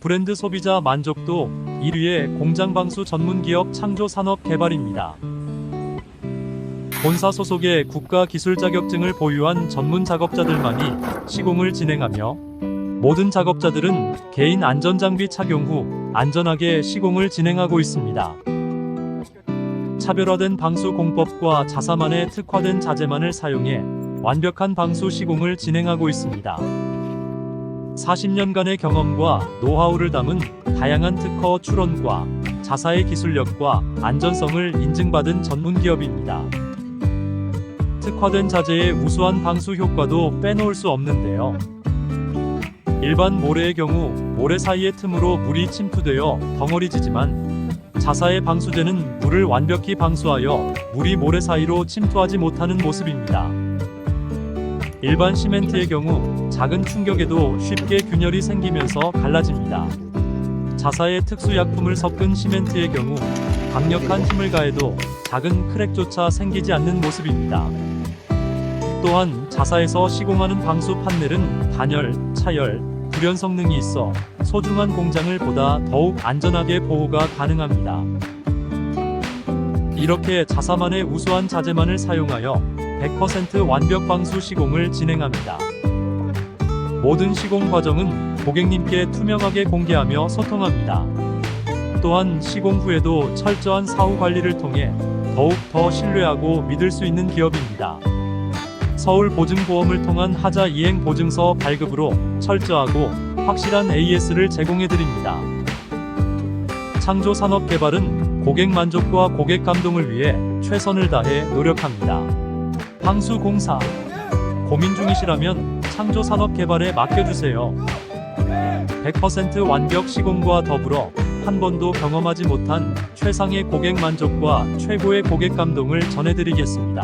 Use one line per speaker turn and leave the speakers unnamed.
브랜드 소비자 만족도 1위의 공장 방수 전문 기업 창조 산업 개발입니다. 본사 소속의 국가 기술 자격증을 보유한 전문 작업자들만이 시공을 진행하며 모든 작업자들은 개인 안전장비 착용 후 안전하게 시공을 진행하고 있습니다. 차별화된 방수 공법과 자사만의 특화된 자재만을 사용해 완벽한 방수 시공을 진행하고 있습니다. 40년간의 경험과 노하우를 담은 다양한 특허 출원과 자사의 기술력과 안전성을 인증받은 전문 기업입니다. 특화된 자재의 우수한 방수 효과도 빼놓을 수 없는데요. 일반 모래의 경우 모래 사이의 틈으로 물이 침투되어 덩어리지지만 자사의 방수제는 물을 완벽히 방수하여 물이 모래 사이로 침투하지 못하는 모습입니다. 일반 시멘트의 경우 작은 충격에도 쉽게 균열이 생기면서 갈라집니다. 자사의 특수 약품을 섞은 시멘트의 경우 강력한 힘을 가해도 작은 크랙조차 생기지 않는 모습입니다. 또한 자사에서 시공하는 방수 판넬은 단열, 차열, 불연 성능이 있어 소중한 공장을 보다 더욱 안전하게 보호가 가능합니다. 이렇게 자사만의 우수한 자재만을 사용하여 100% 완벽 방수 시공을 진행합니다. 모든 시공 과정은 고객님께 투명하게 공개하며 소통합니다. 또한 시공 후에도 철저한 사후 관리를 통해 더욱 더 신뢰하고 믿을 수 있는 기업입니다. 서울 보증보험을 통한 하자 이행 보증서 발급으로 철저하고 확실한 AS를 제공해 드립니다. 창조 산업 개발은 고객 만족과 고객 감동을 위해 최선을 다해 노력합니다. 방수 공사 고민 중이시라면 창조 산업 개발에 맡겨주세요. 100% 완벽 시공과 더불어 한 번도 경험하지 못한 최상의 고객 만족과 최고의 고객 감동을 전해드리겠습니다.